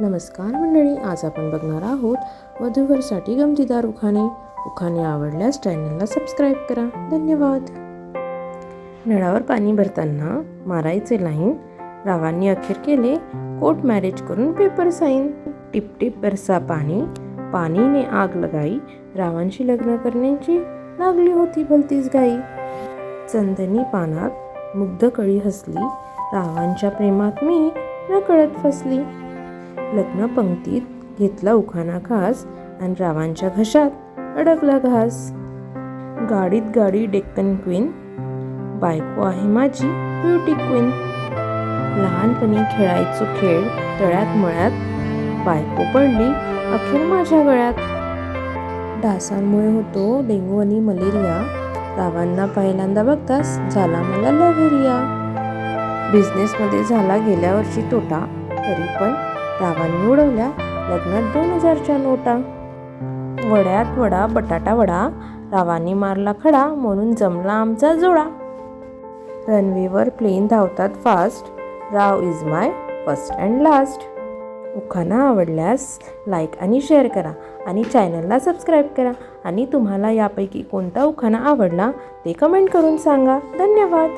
नमस्कार मंडळी आज आपण बघणार आहोत वधूवरसाठी गमतीदार उखाणे. उखाणे आवडल्यास चॅनलला सबस्क्राईब करा. धन्यवाद. नळावर पाणी भरताना मारायचे लाईन रावांनी अखेर केले कोर्ट मॅरेज करून पेपर साईन टिपटिप बरसा पाणी. पाणीने आग लगाई. रावांशी लग्न करण्याची लागली होती भलतीच गाई चंदनी पानात मुग्ध कळी हसली. रावांच्या प्रेमात मी नकळत फसली. लग्न पंक्तीत घेतला उखाणा घास आणि रावांच्या घशात अडकला घास. गाडीत गाडी डेक्कन क्वीन. बायको आहे माझी ब्युटी क्वीन. लहानपणी खेळायचो खेळ तळ्यात मळ्यात. बायको पडली अखेर माझ्या गळ्यात. डासांमुळे होतो डेंगू आणि मलेरिया. रावांना पहिल्यांदा बघताच झाला मला लव्हेरिया. बिझनेसमध्ये झाला गेल्या वर्षी तोटा तरी पण रावांनी उडवल्या लग्नात दोन हजारच्या नोटा. वड्यात वडा बटाटा वडा रावांनी मारला खडा म्हणून जमला आमचा जोडा. रनवेवर प्लेन धावतात fast Rao is my first and last उखाना आवडल्यास लाईक आणि शेअर करा आणि चॅनलला सबस्क्राईब करा. आणि तुम्हाला यापैकी कोणता उखाना आवडला ते कमेंट करून सांगा. धन्यवाद.